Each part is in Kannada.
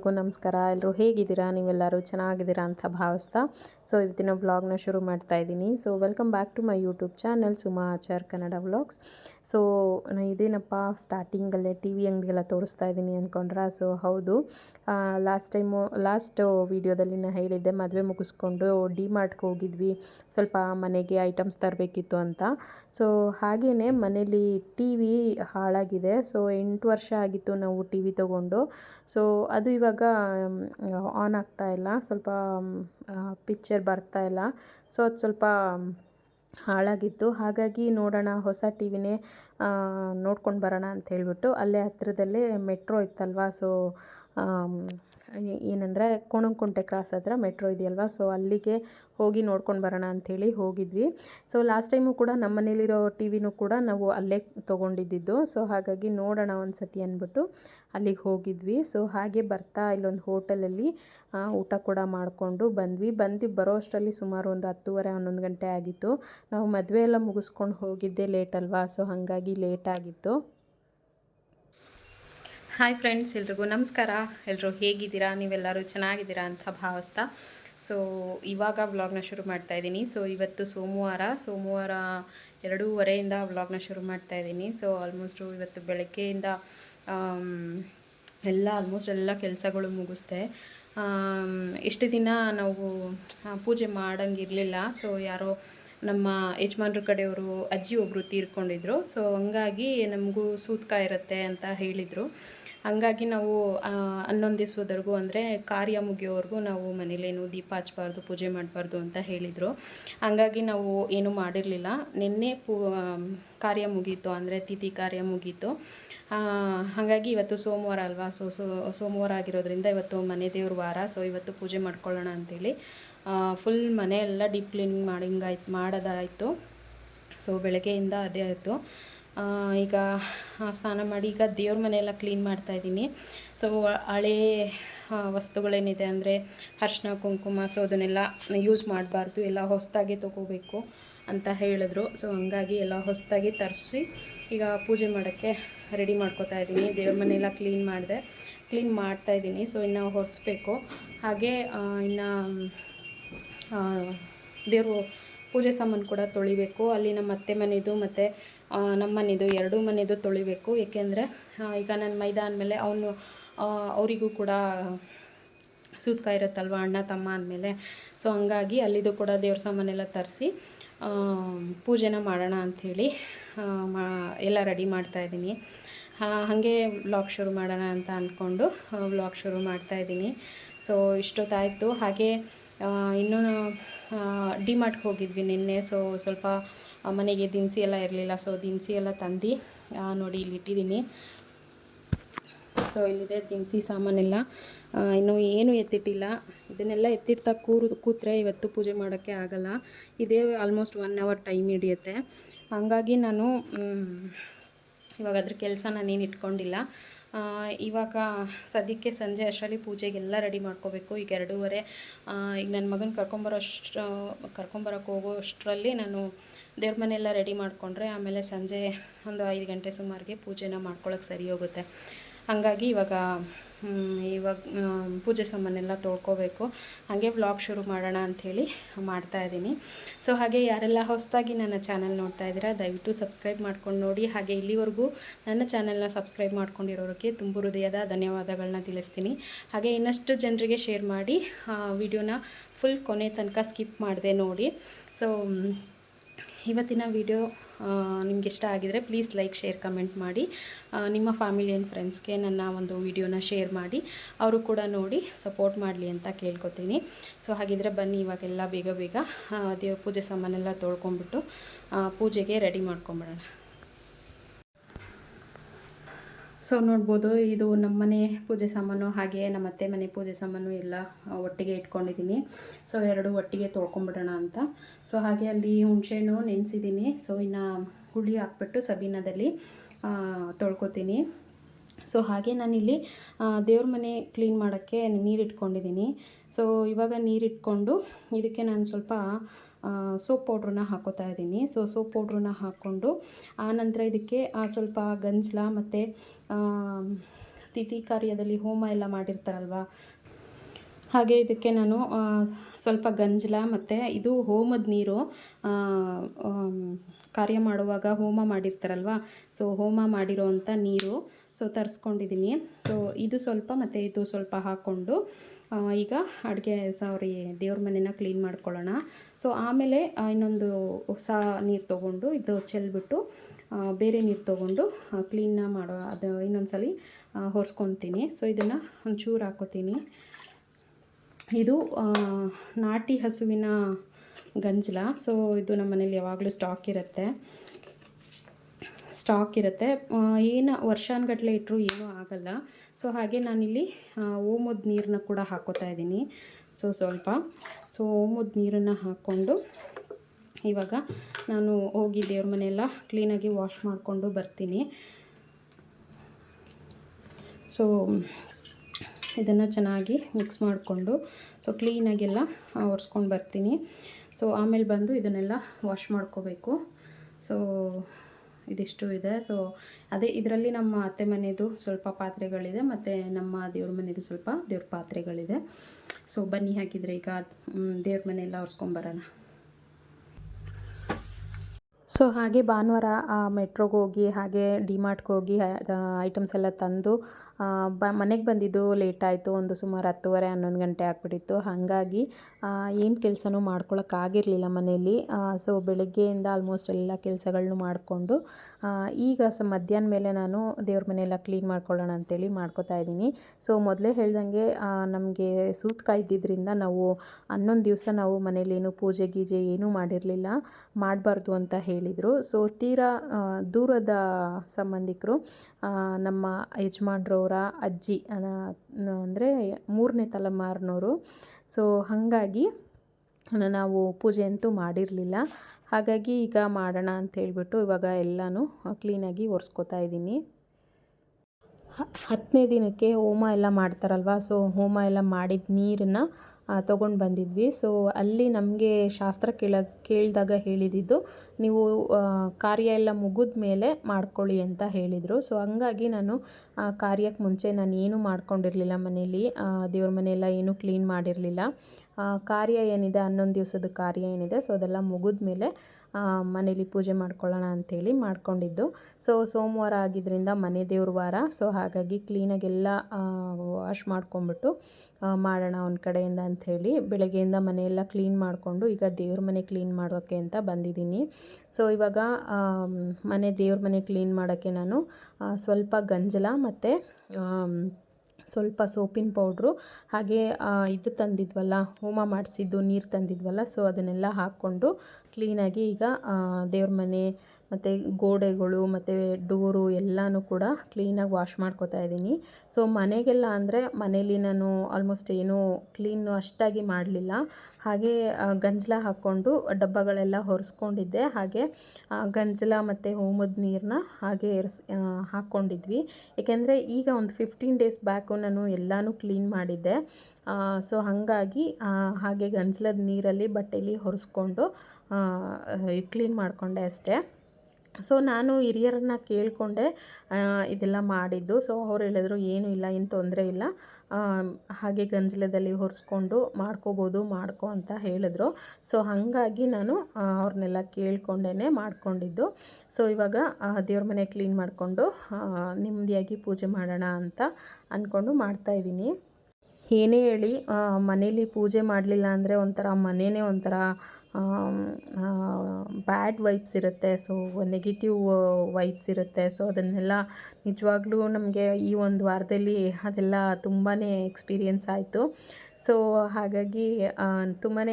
ಎಲ್ರಿಗೂ ನಮಸ್ಕಾರ. ಎಲ್ಲರೂ ಹೇಗಿದ್ದೀರಾ? ನೀವೆಲ್ಲರೂ ಚೆನ್ನಾಗಿದ್ದೀರಾ ಅಂತ ಭಾವಿಸ್ತಾ ಸೊ, ಇವತ್ತಿನ ವ್ಲಾಗ್ನ ಶುರು ಮಾಡ್ತಾ ಇದ್ದೀನಿ. So welcome back to my YouTube channel Suma Achar Kannada vlogs so ಇದೇನಪ್ಪ ಸ್ಟಾರ್ಟಿಂಗಲ್ಲೇ ಟಿ ವಿ ಅಂಗಡಿಗೆಲ್ಲ ತೋರಿಸ್ತಾ ಇದ್ದೀನಿ ಅಂದ್ಕೊಂಡ್ರಾ ಸೊ, ಹೌದು. ಲಾಸ್ಟ್ ಟೈಮು ಲಾಸ್ಟ್ ವೀಡಿಯೋದಲ್ಲಿ ನಾನು ಹೇಳಿದ್ದೆ, ಮದುವೆ ಮುಗಿಸ್ಕೊಂಡು ಡಿ ಮಾರ್ಟ್ಗೆ ಹೋಗಿದ್ವಿ. ಸ್ವಲ್ಪ ಮನೆಗೆ ಐಟಮ್ಸ್ ತರಬೇಕಿತ್ತು ಅಂತ. ಸೊ ಹಾಗೇ ಮನೇಲಿ ಟಿ ವಿ ಹಾಳಾಗಿದೆ. ಸೊ, ಎಂಟು ವರ್ಷ ಆಗಿತ್ತು ನಾವು ಟಿ ವಿ ತೊಗೊಂಡು. ಸೊ, ಅದು ಇವಾಗ ಆನ್ ಆಗ್ತಾ ಇಲ್ಲ. ಸ್ವಲ್ಪ ಪಿಕ್ಚರ್ ಬರ್ತಾ ಇಲ್ಲ. ಸೊ ಅದು ಸ್ವಲ್ಪ ಹಾಳಾಗಿತ್ತು. ಹಾಗಾಗಿ ನೋಡೋಣ, ಹೊಸ ಟಿ ವಿನೇ ನೋಡ್ಕೊಂಡು ಬರೋಣ ಅಂತ ಹೇಳ್ಬಿಟ್ಟು ಅಲ್ಲೇ ಹತ್ತಿರದಲ್ಲೇ ಮೆಟ್ರೋ ಇತ್ತಲ್ವಾ? ಸೊ ಏನಂದರೆ ಕೋಣಂಕುಂಟೆ ಕ್ರಾಸ್ ಹತ್ರ ಮೆಟ್ರೋ ಇದೆಯಲ್ವಾ? ಸೊ ಅಲ್ಲಿಗೆ ಹೋಗಿ ನೋಡ್ಕೊಂಡು ಬರೋಣ ಅಂಥೇಳಿ ಹೋಗಿದ್ವಿ. ಸೊ ಲಾಸ್ಟ್ ಟೈಮು ಕೂಡ ನಮ್ಮ ಮನೇಲಿರೋ ಟಿ ವಿನೂ ಕೂಡ ನಾವು ಅಲ್ಲೇ ತೊಗೊಂಡಿದ್ದಿದ್ದು. ಸೊ ಹಾಗಾಗಿ ನೋಡೋಣ ಒಂದು ಸತಿ ಅಂದ್ಬಿಟ್ಟು ಅಲ್ಲಿಗೆ ಹೋಗಿದ್ವಿ. ಸೊ ಹಾಗೆ ಬರ್ತಾ ಇಲ್ಲೊಂದು ಹೋಟೆಲಲ್ಲಿ ಊಟ ಕೂಡ ಮಾಡಿಕೊಂಡು ಬಂದ್ವಿ. ಬಂದು ಬರೋ ಅಷ್ಟರಲ್ಲಿ ಸುಮಾರು ಒಂದು ಹತ್ತುವರೆ, ಹನ್ನೊಂದು ಗಂಟೆ ಆಗಿತ್ತು. ನಾವು ಮದುವೆ ಎಲ್ಲ ಮುಗಿಸ್ಕೊಂಡು ಹೋಗಿದ್ದೆ ಲೇಟ್ ಅಲ್ವಾ? ಸೊ ಹಾಗಾಗಿ ಲೇಟ್ ಆಗಿತ್ತು. ಹಾಯ್ ಫ್ರೆಂಡ್ಸ್ ಎಲ್ರಿಗೂ ನಮಸ್ಕಾರ. ಎಲ್ಲರೂ ಹೇಗಿದ್ದೀರಾ? ನೀವೆಲ್ಲರೂ ಚೆನ್ನಾಗಿದ್ದೀರಾ ಅಂತ ಭಾವಿಸ್ತಾ. ಸೊ ಇವಾಗ ವ್ಲಾಗ್ನ ಶುರು ಮಾಡ್ತಾ ಇದ್ದೀನಿ. ಸೊ ಇವತ್ತು ಸೋಮವಾರ. ಸೋಮವಾರ ಎರಡೂವರೆಯಿಂದ ವ್ಲಾಗ್ನ ಶುರು ಮಾಡ್ತಾ ಇದ್ದೀನಿ. ಸೊ ಆಲ್ಮೋಸ್ಟು ಇವತ್ತು ಬೆಳಗ್ಗೆಯಿಂದ ಎಲ್ಲ ಆಲ್ಮೋಸ್ಟ್ ಎಲ್ಲ ಕೆಲಸಗಳು ಮುಗಿಸ್ದೆ. ಇಷ್ಟು ದಿನ ನಾವು ಪೂಜೆ ಮಾಡಂಗಿರಲಿಲ್ಲ. ಸೊ ಯಾರೋ ನಮ್ಮ ಯಜಮಾನ್ರ ಕಡೆಯವರು, ಅಜ್ಜಿ ಒಬ್ಬರು ತೀರ್ಕೊಂಡಿದ್ರು. ಸೊ ಹಂಗಾಗಿ ನಮಗೂ ಸೂತ್ಕ ಇರುತ್ತೆ ಅಂತ ಹೇಳಿದರು. ಹಂಗಾಗಿ ನಾವು ಹನ್ನೊಂದು ದಿವಸದವರೆಗೂ ಅಂದರೆ ಕಾರ್ಯ ಮುಗಿಯೋವರೆಗೂ ನಾವು ಮನೇಲೇನು ದೀಪ ಹಚ್ಚಬಾರ್ದು ಪೂಜೆ ಮಾಡಬಾರ್ದು ಅಂತ ಹೇಳಿದರು. ಹಂಗಾಗಿ ನಾವು ಏನೂ ಮಾಡಿರಲಿಲ್ಲ. ನಿನ್ನೆ ಪೂ ಕಾರ್ಯ ಮುಗೀತು ಅಂದರೆ ತಿಥಿ ಕಾರ್ಯ ಮುಗೀತು. ಹಾಗಾಗಿ ಇವತ್ತು ಸೋಮವಾರ ಅಲ್ವಾ? ಸೊ ಸೊ, ಸೋಮವಾರ ಆಗಿರೋದ್ರಿಂದ ಇವತ್ತು ಮನೆ ದೇವ್ರ ವಾರ. ಸೊ, ಇವತ್ತು ಪೂಜೆ ಮಾಡ್ಕೊಳ್ಳೋಣ ಅಂತೇಳಿ ಫುಲ್ ಮನೆ ಎಲ್ಲ ಡೀಪ್ ಕ್ಲೀನಿಂಗ್ ಮಾಡಿಂಗಾಯ್ತು ಮಾಡೋದಾಯಿತು. ಸೊ, ಬೆಳಗ್ಗೆಯಿಂದ ಅದೇ ಆಯಿತು. ಈಗ ಸ್ನಾನ ಮಾಡಿ ಈಗ ದೇವ್ರ ಮನೆಯೆಲ್ಲ ಕ್ಲೀನ್ ಮಾಡ್ತಾಯಿದ್ದೀನಿ ಸೊ ಹಳೇ ವಸ್ತುಗಳೇನಿದೆ ಅಂದರೆ ಅರ್ಶಿನ ಕುಂಕುಮ ಸೊ ಅದನ್ನೆಲ್ಲ ಯೂಸ್ ಮಾಡಬಾರ್ದು. ಎಲ್ಲ ಹೊಸದಾಗಿ ತೊಗೋಬೇಕು ಅಂತ ಹೇಳಿದ್ರು. ಸೊ ಹಂಗಾಗಿ ಎಲ್ಲ ಹೊಸದಾಗಿ ತರಿಸಿ ಈಗ ಪೂಜೆ ಮಾಡೋಕ್ಕೆ ರೆಡಿ ಮಾಡ್ಕೋತಾ ಇದ್ದೀನಿ. ದೇವ್ರ ಮನೆಯೆಲ್ಲ ಕ್ಲೀನ್ ಮಾಡಿದೆ ಕ್ಲೀನ್ ಮಾಡ್ತಾ ಇದ್ದೀನಿ. ಸೊ ಇನ್ನು ಹೊರಿಸ್ಬೇಕು. ಹಾಗೆ ಇನ್ನು ದೇವರು ಪೂಜೆ ಸಾಮಾನು ಕೂಡ ತೊಳಿಬೇಕು. ಅಲ್ಲಿ ನಮ್ಮ ಅತ್ತೆ ಮನೆಯದು ಮತ್ತು ನಮ್ಮ ಮನೆಯದು ಎರಡೂ ಮನೆಯದು ತೊಳಿಬೇಕು. ಏಕೆಂದರೆ ಈಗ ನನ್ನ ಮೈದಾ ಅಂದಮೇಲೆ ಅವನು ಅವರಿಗೂ ಕೂಡ ಸೂತ್ಕ ಇರುತ್ತಲ್ವ, ಅಣ್ಣ, ತಮ್ಮ ಅಂದಮೇಲೆ. ಸೊ ಹಂಗಾಗಿ ಅಲ್ಲಿದು ಕೂಡ ದೇವ್ರ ಸಾಮಾನೆಲ್ಲ ತರಿಸಿ ಪೂಜೆನ ಮಾಡೋಣ ಅಂಥೇಳಿ ಮಾ, ಎಲ್ಲ ರೆಡಿ ಮಾಡ್ತಾಯಿದ್ದೀನಿ ಹಾಗೆ ವ್ಲಾಗ್ ಶುರು ಮಾಡೋಣ ಅಂತ ಅಂದ್ಕೊಂಡು ವ್ಲಾಗ್ ಶುರು ಮಾಡ್ತಾಯಿದ್ದೀನಿ ಸೊ ಇಷ್ಟೊತ್ತಾಯಿತು. ಹಾಗೆ ಇನ್ನೂ ಡಿಮಾರ್ಟ್ಗೆ ಹೋಗಿದ್ವಿ ನಿನ್ನೆ. ಸೊ ಸ್ವಲ್ಪ ಮನೆಗೆ ದಿನಸಿ ಎಲ್ಲ ಇರಲಿಲ್ಲ ಸೊ ದಿನಸಿ ಎಲ್ಲ ತಂದು ನೋಡಿ ಇಲ್ಲಿ ಇಟ್ಟಿದ್ದೀನಿ. ಸೊ ಇಲ್ಲಿದೆ ದಿನಸಿ ಸಾಮಾನೆಲ್ಲ. ಇನ್ನು ಏನು ಎತ್ತಿಟ್ಟಿಲ್ಲ. ಇದನ್ನೆಲ್ಲ ಎತ್ತಿಡ್ತಾ ಕೂರು, ಕೂತ್ರೆ ಇವತ್ತು ಪೂಜೆ ಮಾಡೋಕ್ಕೆ ಆಗಲ್ಲ. ಇದೇ ಆಲ್ಮೋಸ್ಟ್ ಒನ್ ಅವರ್ ಟೈಮ್ ಹಿಡಿಯುತ್ತೆ. ಹಾಗಾಗಿ ನಾನು ಇವಾಗ ಅದ್ರ ಕೆಲಸ ನಾನೇನು ಇಟ್ಕೊಂಡಿಲ್ಲ. ಇವಾಗ ಸದ್ಯಕ್ಕೆ ಸಂಜೆ ಅಷ್ಟರಲ್ಲಿ ಪೂಜೆಗೆಲ್ಲ ರೆಡಿ ಮಾಡ್ಕೋಬೇಕು. ಈಗ ಎರಡೂವರೆ ಈಗ ನನ್ನ ಮಗನ ಕರ್ಕೊಂಬರೋ ಅಷ್ಟು ಕರ್ಕೊಂಬರೋಕ್ಕೆ ಹೋಗೋ ಅಷ್ಟರಲ್ಲಿ ನಾನು ದೇವ್ರ ಮನೆಯೆಲ್ಲ ರೆಡಿ ಮಾಡಿಕೊಂಡ್ರೆ ಆಮೇಲೆ ಸಂಜೆ ಒಂದು ಐದು ಗಂಟೆ ಸುಮಾರಿಗೆ ಪೂಜೆನ ಮಾಡ್ಕೊಳ್ಳೋಕೆ ಸರಿ ಹೋಗುತ್ತೆ. ಹಾಗಾಗಿ ಇವಾಗ ಇವಾಗ ಪೂಜೆ ಸಾಮಾನೆಲ್ಲ ತೊಳ್ಕೋಬೇಕು. ಹಾಗೆ ವ್ಲಾಗ್ ಶುರು ಮಾಡೋಣ ಅಂಥೇಳಿ ಮಾಡ್ತಾಯಿದ್ದೀನಿ ಸೊ ಹಾಗೆ ಯಾರೆಲ್ಲ ಹೊಸದಾಗಿ ನನ್ನ ಚಾನಲ್ ನೋಡ್ತಾ ಇದ್ದೀರಾ, ದಯವಿಟ್ಟು ಸಬ್ಸ್ಕ್ರೈಬ್ ಮಾಡ್ಕೊಂಡು ನೋಡಿ. ಹಾಗೆ ಇಲ್ಲಿವರೆಗೂ ನನ್ನ ಚಾನಲ್ನ ಸಬ್ಸ್ಕ್ರೈಬ್ ಮಾಡ್ಕೊಂಡಿರೋರಿಗೆ ತುಂಬ ಹೃದಯದ ಧನ್ಯವಾದಗಳನ್ನ ತಿಳಿಸ್ತೀನಿ. ಹಾಗೆ ಇನ್ನಷ್ಟು ಜನರಿಗೆ ಶೇರ್ ಮಾಡಿ ವಿಡಿಯೋನ ಫುಲ್ ಕೊನೆ ತನಕ ಸ್ಕಿಪ್ ಮಾಡಿದೆ ನೋಡಿ. ಸೊ ಇವತ್ತಿನ ವಿಡಿಯೋ ನಿಮ್ಗೆ ಇಷ್ಟ ಆಗಿದರೆ ಪ್ಲೀಸ್ ಲೈಕ್ ಶೇರ್ ಕಮೆಂಟ್ ಮಾಡಿ. ನಿಮ್ಮ ಫ್ಯಾಮಿಲಿ ಆ್ಯಂಡ್ ಫ್ರೆಂಡ್ಸ್ಗೆ ನನ್ನ ಒಂದು ವಿಡಿಯೋನ ಶೇರ್ ಮಾಡಿ. ಅವರು ಕೂಡ ನೋಡಿ ಸಪೋರ್ಟ್ ಮಾಡಲಿ ಅಂತ ಕೇಳ್ಕೊತೀನಿ. ಸೊ ಹಾಗಿದ್ರೆ ಬನ್ನಿ ಇವಾಗೆಲ್ಲ ಬೇಗ ಬೇಗ ದೇವ್ರ ಪೂಜೆ ಸಾಮಾನೆಲ್ಲ ತೊಳ್ಕೊಂಬಿಟ್ಟು ಪೂಜೆಗೆ ರೆಡಿ ಮಾಡ್ಕೊಂಬಿಡೋಣ. ಸೊ ನೋಡ್ಬೋದು, ಇದು ನಮ್ಮ ಮನೆ ಪೂಜೆ ಸಾಮಾನು ಹಾಗೆ ನಮ್ಮ ಅತ್ತೆ ಮನೆ ಪೂಜೆ ಸಾಮಾನು ಎಲ್ಲ ಒಟ್ಟಿಗೆ ಇಟ್ಕೊಂಡಿದ್ದೀನಿ. ಸೊ ಎರಡು ಒಟ್ಟಿಗೆ ತೊಳ್ಕೊಂಬಿಡೋಣ ಅಂತ. ಸೊ ಹಾಗೆ ಅಲ್ಲಿ ಹುಣಸೆಹಣ್ಣು ನೆನೆಸಿದ್ದೀನಿ. ಸೊ ಇನ್ನು ಹುಳಿ ಹಾಕ್ಬಿಟ್ಟು ಸಬೀನದಲ್ಲಿ ತೊಳ್ಕೊತೀನಿ. ಸೊ ಹಾಗೆ ನಾನಿಲ್ಲಿ ದೇವ್ರ ಮನೆ ಕ್ಲೀನ್ ಮಾಡೋಕ್ಕೆ ನೀರು ಇಟ್ಕೊಂಡಿದ್ದೀನಿ. ಸೊ ಇವಾಗ ನೀರಿಟ್ಕೊಂಡು ಇದಕ್ಕೆ ನಾನು ಸ್ವಲ್ಪ ಸೋಪ್ ಪೌಡ್ರನ್ನ ಹಾಕೋತಾ ಇದ್ದೀನಿ. ಸೊ ಸೋಪ್ ಪೌಡ್ರನ್ನ ಹಾಕ್ಕೊಂಡು ಆನಂತರ ಇದಕ್ಕೆ ಸ್ವಲ್ಪ ಗಂಜಲ ಮತ್ತು ತಿಥಿ ಕಾರ್ಯದಲ್ಲಿ ಹೋಮ ಎಲ್ಲ ಮಾಡಿರ್ತಾರಲ್ವ? ಹಾಗೆ ಇದಕ್ಕೆ ನಾನು ಸ್ವಲ್ಪ ಗಂಜಲ ಮತ್ತು ಇದು ಹೋಮದ ನೀರು ಕಾರ್ಯ ಮಾಡುವಾಗ ಹೋಮ ಮಾಡಿರ್ತಾರಲ್ವ? ಸೊ ಹೋಮ ಮಾಡಿರೋ ಅಂಥ ನೀರು ಸೊ ತರಿಸ್ಕೊಂಡಿದ್ದೀನಿ. ಸೊ ಇದು ಸ್ವಲ್ಪ ಮತ್ತು ಇದು ಸ್ವಲ್ಪ ಹಾಕ್ಕೊಂಡು ಈಗ ಅಡುಗೆ ಸಾರಿ ದೇವ್ರ ಮನೆನ ಕ್ಲೀನ್ ಮಾಡ್ಕೊಳ್ಳೋಣ. ಸೊ ಆಮೇಲೆ ಇನ್ನೊಂದು ಹೊಸ ನೀರು ತೊಗೊಂಡು, ಇದು ಚೆಲ್ಬಿಟ್ಟು ಬೇರೆ ನೀರು ತೊಗೊಂಡು ಕ್ಲೀನ್ನ ಮಾಡೋ, ಅದು ಇನ್ನೊಂದು ಸಲ ಹೊರ್ಸ್ಕೊತೀನಿ. ಸೊ ಇದನ್ನು ಒಂಚೂರು ಹಾಕೋತೀನಿ. ಇದು ನಾಟಿ ಹಸುವಿನ ಗಂಜಲ. ಸೊ ಇದು ನಮ್ಮ ಮನೇಲಿ ಯಾವಾಗಲೂ ಸ್ಟಾಕ್ ಇರುತ್ತೆ. ಸ್ಟಾಕ್ ಇರುತ್ತೆ. ಏನು ವರ್ಷಾನುಗಟ್ಲೆ ಇಟ್ಟರು ಏನೂ ಆಗಲ್ಲ. ಸೊ ಹಾಗೆ ನಾನಿಲ್ಲಿ ಓಮದ ನೀರನ್ನ ಕೂಡ ಹಾಕೋತಾ ಇದ್ದೀನಿ. ಸೊ ಸ್ವಲ್ಪ, ಸೊ ಓಮದ ನೀರನ್ನು ಹಾಕ್ಕೊಂಡು ಇವಾಗ ನಾನು ಹೋಗಿ ದೇವ್ರ ಮನೆಯೆಲ್ಲ ಕ್ಲೀನಾಗಿ ವಾಶ್ ಮಾಡಿಕೊಂಡು ಬರ್ತೀನಿ. ಸೊ ಇದನ್ನು ಚೆನ್ನಾಗಿ ಮಿಕ್ಸ್ ಮಾಡಿಕೊಂಡು ಸೊ ಕ್ಲೀನಾಗೆಲ್ಲ ಒರೆಸ್ಕೊಂಡು ಬರ್ತೀನಿ. ಸೊ ಆಮೇಲೆ ಬಂದು ಇದನ್ನೆಲ್ಲ ವಾಶ್ ಮಾಡ್ಕೋಬೇಕು. ಸೊ ಇದಿಷ್ಟು ಇದೆ. ಸೊ ಅದೇ ಇದರಲ್ಲಿ ನಮ್ಮ ಅತ್ತೆ ಮನೆಯದು ಸ್ವಲ್ಪ ಪಾತ್ರೆಗಳಿದೆ, ಮತ್ತು ನಮ್ಮ ದೇವ್ರ ಮನೆಯದು ಸ್ವಲ್ಪ ದೇವ್ರ ಪಾತ್ರೆಗಳಿದೆ. ಸೊ ಬನ್ನಿ ಹಾಕಿದರೆ ಈಗ ದೇವ್ರ ಮನೆಯೆಲ್ಲ ಒರೆಸ್ಕೊಂಬರೋಣ ಸೊ ಹಾಗೆ ಭಾನುವಾರ ಮೆಟ್ರೋಗೆ ಹೋಗಿ, ಹಾಗೆ ಡಿಮಾರ್ಟ್ಗೆ ಹೋಗಿ ಐಟಮ್ಸ್ ಎಲ್ಲ ತಂದು ಬ, ಮನೆಗೆ ಬಂದಿದ್ದು ಲೇಟ್ ಆಯಿತು, ಒಂದು ಸುಮಾರು ಹತ್ತುವರೆ, ಹನ್ನೊಂದು ಗಂಟೆ ಆಗಿಬಿಟ್ಟಿತ್ತು. ಹಾಗಾಗಿ ಏನು ಕೆಲಸನೂ ಮಾಡ್ಕೊಳ್ಳೋಕ್ಕಾಗಿರಲಿಲ್ಲ ಮನೆಯಲ್ಲಿ ಸೊ ಬೆಳಗ್ಗೆಯಿಂದ ಆಲ್ಮೋಸ್ಟ್ ಎಲ್ಲ ಕೆಲಸಗಳನ್ನು ಮಾಡಿಕೊಂಡು ಈಗ ಸ ಮಧ್ಯಾಹ್ನ ಮೇಲೆ ನಾನು ದೇವ್ರ ಮನೆಯೆಲ್ಲ ಕ್ಲೀನ್ ಮಾಡ್ಕೊಳ್ಳೋಣ ಅಂತೇಳಿ ಮಾಡ್ಕೋತಾ ಇದ್ದೀನಿ. ಸೊ ಮೊದಲೇ ಹೇಳ್ದಂಗೆ ನಮಗೆ ಸೂತ್ಕ ಇದ್ದಿದ್ದರಿಂದ ನಾವು ಹನ್ನೊಂದು ದಿವಸ ನಾವು ಮನೇಲಿ ಏನು ಪೂಜೆ ಗೀಜೆ ಏನೂ ಮಾಡಿರಲಿಲ್ಲ, ಮಾಡಬಾರ್ದು ಅಂತ ಹೇಳಿದರು. ಸೊ ತೀರಾ ದೂರದ ಸಂಬಂಧಿಕರು ನಮ್ಮ ಯಜಮಾನ್ರವರ ಅಜ್ಜಿ ಅಂದರೆ ಮೂರನೇ ತಲೆಮಾರಿನವರು. ಸೊ ಹಾಗಾಗಿ ನಾವು ಪೂಜೆ ಅಂತೂ ಮಾಡಿರಲಿಲ್ಲ. ಹಾಗಾಗಿ ಈಗ ಮಾಡೋಣ ಅಂತ ಹೇಳಿಬಿಟ್ಟು ಇವಾಗ ಎಲ್ಲನೂ ಕ್ಲೀನಾಗಿ ಒರೆಸ್ಕೊತಾ ಇದ್ದೀನಿ. ಹತ್ತನೇ ದಿನಕ್ಕೆ ಹೋಮ ಎಲ್ಲ ಮಾಡ್ತಾರಲ್ವ? ಸೊ ಹೋಮ ಎಲ್ಲ ಮಾಡಿದ ನೀರನ್ನು ತೊಗೊಂಡು ಬಂದಿದ್ವಿ. ಸೊ ಅಲ್ಲಿ ನಮಗೆ ಶಾಸ್ತ್ರ ಕೇಳ, ಕೇಳಿದಾಗ ಹೇಳಿದಿದ್ದು, ನೀವು ಕಾರ್ಯ ಎಲ್ಲ ಮುಗಿದ ಮೇಲೆ ಮಾಡ್ಕೊಳ್ಳಿ ಅಂತ ಹೇಳಿದರು. ಸೊ ಹಂಗಾಗಿ ನಾನು ಕಾರ್ಯಕ್ಕೆ ಮುಂಚೆ ನಾನು ಏನೂ ಮಾಡ್ಕೊಂಡಿರಲಿಲ್ಲ ಮನೇಲಿ. ದೇವ್ರ ಮನೆಯೆಲ್ಲ ಏನೂ ಕ್ಲೀನ್ ಮಾಡಿರಲಿಲ್ಲ. ಕಾರ್ಯ ಏನಿದೆ? ಹನ್ನೊಂದು ದಿವಸದ ಕಾರ್ಯ ಏನಿದೆ? ಸೊ ಅದೆಲ್ಲ ಮುಗಿದ ಮೇಲೆ ಮನೇಲಿ ಪೂಜೆ ಮಾಡ್ಕೊಳ್ಳೋಣ ಅಂಥೇಳಿ ಮಾಡ್ಕೊಂಡಿದ್ದು. ಸೊ ಸೋಮವಾರ ಆಗಿದ್ದರಿಂದ ಮನೆ ದೇವ್ರ ವಾರ. ಸೊ ಹಾಗಾಗಿ ಕ್ಲೀನಾಗೆಲ್ಲ ವಾಶ್ ಮಾಡ್ಕೊಂಬಿಟ್ಟು ಮಾಡೋಣ ಒಂದು ಕಡೆಯಿಂದ ಅಂಥೇಳಿ ಬೆಳಗ್ಗೆಯಿಂದ ಮನೆಯೆಲ್ಲ ಕ್ಲೀನ್ ಮಾಡಿಕೊಂಡು ಈಗ ದೇವ್ರ ಮನೆ ಕ್ಲೀನ್ ಮಾಡೋಕ್ಕೆ ಅಂತ ಬಂದಿದ್ದೀನಿ. ಸೊ ಇವಾಗ ಮನೆ ದೇವ್ರ ಮನೆ ಕ್ಲೀನ್ ಮಾಡೋಕ್ಕೆ ನಾನು ಸ್ವಲ್ಪ ಗಂಜಲ ಮತ್ತು ಸ್ವಲ್ಪ ಸೋಪಿನ ಪೌಡ್ರು, ಹಾಗೆ ಇದು ತಂದಿದ್ವಲ್ಲ, ಹೋಮ ಮಾಡಿಸಿದ್ದು ನೀರು ತಂದಿದ್ವಲ್ಲ, ಸೊ ಅದನ್ನೆಲ್ಲ ಹಾಕ್ಕೊಂಡು ಕ್ಲೀನಾಗಿ ಈಗ ದೇವ್ರ ಮನೆ ಮತ್ತು ಗೋಡೆಗಳು ಮತ್ತು ಡೋರು ಎಲ್ಲನೂ ಕೂಡ ಕ್ಲೀನಾಗಿ ವಾಶ್ ಮಾಡ್ಕೋತಾ ಇದ್ದೀನಿ. ಸೊ ಮನೆಗೆಲ್ಲ ಅಂದರೆ ಮನೇಲಿ ನಾನು ಆಲ್ಮೋಸ್ಟ್ ಏನೂ ಕ್ಲೀನು ಅಷ್ಟಾಗಿ ಮಾಡಲಿಲ್ಲ. ಹಾಗೆ ಗಂಜಲ ಹಾಕ್ಕೊಂಡು ಡಬ್ಬಗಳೆಲ್ಲ ಹೊರಿಸ್ಕೊಂಡಿದ್ದೆ ಹಾಗೆ ಗಂಜಲ ಮತ್ತು ಹೋಮದ ನೀರನ್ನ ಹಾಗೆ ಎರ್ಸ್ ಹಾಕ್ಕೊಂಡಿದ್ವಿ. ಏಕೆಂದರೆ ಈಗ ಒಂದು ಫಿಫ್ಟೀನ್ ಡೇಸ್ ಬ್ಯಾಕು ನಾನು ಎಲ್ಲನೂ ಕ್ಲೀನ್ ಮಾಡಿದ್ದೆ. ಸೊ ಹಾಗಾಗಿ ಹಾಗೆ ಗಂಜಲದ ನೀರಲ್ಲಿ ಬಟ್ಟೆಲಿ ಹೊರಿಸ್ಕೊಂಡು ಕ್ಲೀನ್ ಮಾಡಿಕೊಂಡೆ ಅಷ್ಟೇ. ಸೊ ನಾನು ಹಿರಿಯರನ್ನ ಕೇಳಿಕೊಂಡೆ ಇದೆಲ್ಲ ಮಾಡಿದ್ದು. ಸೊ ಅವ್ರು ಹೇಳಿದ್ರು, ಏನೂ ಇಲ್ಲ, ಏನು ತೊಂದರೆ ಇಲ್ಲ. ಹಾಗೆ ಗಂಜಲದಲ್ಲಿ ಹೊರಿಸ್ಕೊಂಡು ಮಾಡ್ಕೋಬೋದು, ಮಾಡ್ಕೊ ಅಂತ ಹೇಳಿದ್ರು. ಸೊ ಹಾಗಾಗಿ ನಾನು ಅವ್ರನ್ನೆಲ್ಲ ಕೇಳ್ಕೊಂಡೇ ಮಾಡ್ಕೊಂಡಿದ್ದು. ಸೊ ಇವಾಗ ದೇವ್ರ ಮನೆ ಕ್ಲೀನ್ ಮಾಡಿಕೊಂಡು ನೆಮ್ಮದಿಯಾಗಿ ಪೂಜೆ ಮಾಡೋಣ ಅಂತ ಅಂದ್ಕೊಂಡು ಮಾಡ್ತಾಯಿದ್ದೀನಿ ಏನೇ ಹೇಳಿ ಮನೇಲಿ ಪೂಜೆ ಮಾಡಲಿಲ್ಲ ಅಂದರೆ ಒಂಥರ ಮನೆಯೇ ಒಂಥರ ಬ್ಯಾಡ್ ವೈಬ್ಸ್ ಇರುತ್ತೆ. ಸೊ ನೆಗೆಟಿವ್ ವೈಬ್ಸ್ ಇರುತ್ತೆ. ಸೊ ಅದನ್ನೆಲ್ಲ ನಿಜವಾಗ್ಲೂ ನಮಗೆ ಈ ಒಂದು ವಾರದಲ್ಲಿ ಅದೆಲ್ಲ ತುಂಬಾ ಎಕ್ಸ್ಪೀರಿಯೆನ್ಸ್ ಆಯಿತು. ಸೊ ಹಾಗಾಗಿ ತುಂಬಾ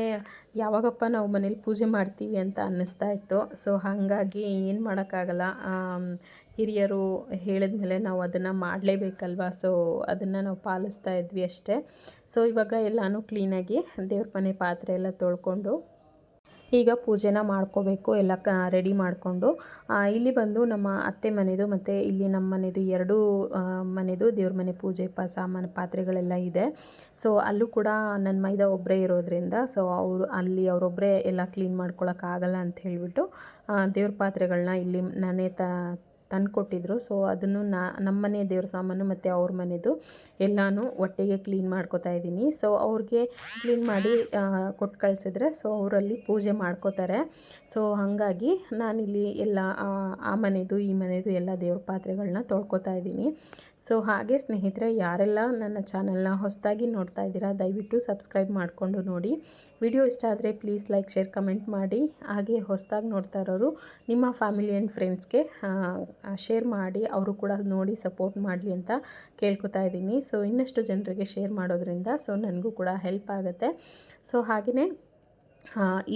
ಯಾವಾಗಪ್ಪ ನಾವು ಮನೇಲಿ ಪೂಜೆ ಮಾಡ್ತೀವಿ ಅಂತ ಅನ್ನಿಸ್ತಾ ಇತ್ತು. ಸೊ ಹಾಗಾಗಿ ಏನು ಮಾಡೋಕ್ಕಾಗಲ್ಲ. ಹಿರಿಯರು ಹೇಳಿದ ಮೇಲೆ ನಾವು ಅದನ್ನು ಮಾಡಲೇಬೇಕಲ್ವಾ? ಸೊ ಅದನ್ನು ನಾವು ಪಾಲಿಸ್ತಾ ಇದ್ವಿ ಅಷ್ಟೇ. ಸೊ ಇವಾಗ ಎಲ್ಲನೂ ಕ್ಲೀನಾಗಿ ದೇವ್ರ ಮನೆ ಪಾತ್ರೆ ಎಲ್ಲ ತೊಳ್ಕೊಂಡು ಈಗ ಪೂಜೆನ ಮಾಡ್ಕೋಬೇಕು, ಎಲ್ಲ ಕ ರೆಡಿ ಮಾಡಿಕೊಂಡು. ಇಲ್ಲಿ ಬಂದು ನಮ್ಮ ಅತ್ತೆ ಮನೆದು ಮತ್ತು ಇಲ್ಲಿ ನಮ್ಮ ಮನೆದು ಎರಡೂ ಮನೆದು ದೇವ್ರ ಮನೆ ಪೂಜೆ ಪ, ಸಾಮಾನು ಪಾತ್ರೆಗಳೆಲ್ಲ ಇದೆ. ಸೊ ಅಲ್ಲೂ ಕೂಡ ನನ್ನ ಮೈದ ಒಬ್ಬರೇ ಇರೋದ್ರಿಂದ ಸೊ ಅವರು, ಅಲ್ಲಿ ಅವರೊಬ್ಬರೇ ಎಲ್ಲ ಕ್ಲೀನ್ ಮಾಡ್ಕೊಳಕ್ಕಾಗಲ್ಲ ಅಂತ ಹೇಳಿಬಿಟ್ಟು ದೇವ್ರ ಪಾತ್ರೆಗಳನ್ನ ಇಲ್ಲಿ ನಾನೇ ತ ತಂದು ಕೊಟ್ಟಿದ್ರು. ಸೊ ಅದನ್ನು ನಾ ನಮ್ಮ ಮನೆ ದೇವ್ರ ಸಾಮಾನು ಮತ್ತು ಅವ್ರ ಮನೆದು ಎಲ್ಲನೂ ಒಟ್ಟಿಗೆ ಕ್ಲೀನ್ ಮಾಡ್ಕೊತಾ ಇದ್ದೀನಿ. ಸೊ ಅವ್ರಿಗೆ ಕ್ಲೀನ್ ಮಾಡಿ ಕೊಟ್ಟು ಕಳಿಸಿದ್ರೆ ಸೊ ಅವರಲ್ಲಿ ಪೂಜೆ ಮಾಡ್ಕೋತಾರೆ. ಸೊ ಹಾಗಾಗಿ ನಾನಿಲ್ಲಿ ಎಲ್ಲ ಆ, ಮನೆದು ಈ ಮನೆಯದು ಎಲ್ಲ ದೇವ್ರ ಪಾತ್ರೆಗಳನ್ನ ತೊಳ್ಕೊತಾ ಇದ್ದೀನಿ. ಸೊ ಹಾಗೆ ಸ್ನೇಹಿತರೆ, ಯಾರೆಲ್ಲ ನನ್ನ ಚಾನಲ್ನ ಹೊಸದಾಗಿ ನೋಡ್ತಾ ಇದ್ದೀರಾ, ದಯವಿಟ್ಟು ಸಬ್ಸ್ಕ್ರೈಬ್ ಮಾಡಿಕೊಂಡು ನೋಡಿ. ವಿಡಿಯೋ ಇಷ್ಟ ಆದರೆ ಪ್ಲೀಸ್ ಲೈಕ್, ಶೇರ್, ಕಮೆಂಟ್ ಮಾಡಿ. ಹಾಗೆ ಹೊಸದಾಗಿ ನೋಡ್ತಾ ಇರೋರು ನಿಮ್ಮ ಫ್ಯಾಮಿಲಿ ಆ್ಯಂಡ್ ಫ್ರೆಂಡ್ಸ್ಗೆ ಶೇರ್ ಮಾಡಿ. ಅವರು ಕೂಡ ನೋಡಿ ಸಪೋರ್ಟ್ ಮಾಡಲಿ ಅಂತ ಕೇಳ್ಕೊತಾ ಇದ್ದೀನಿ. ಸೊ ಇನ್ನಷ್ಟು ಜನರಿಗೆ ಶೇರ್ ಮಾಡೋದ್ರಿಂದ ಸೊ ನನಗೂ ಕೂಡ ಹೆಲ್ಪ್ ಆಗುತ್ತೆ. ಸೊ ಹಾಗೆಯೇ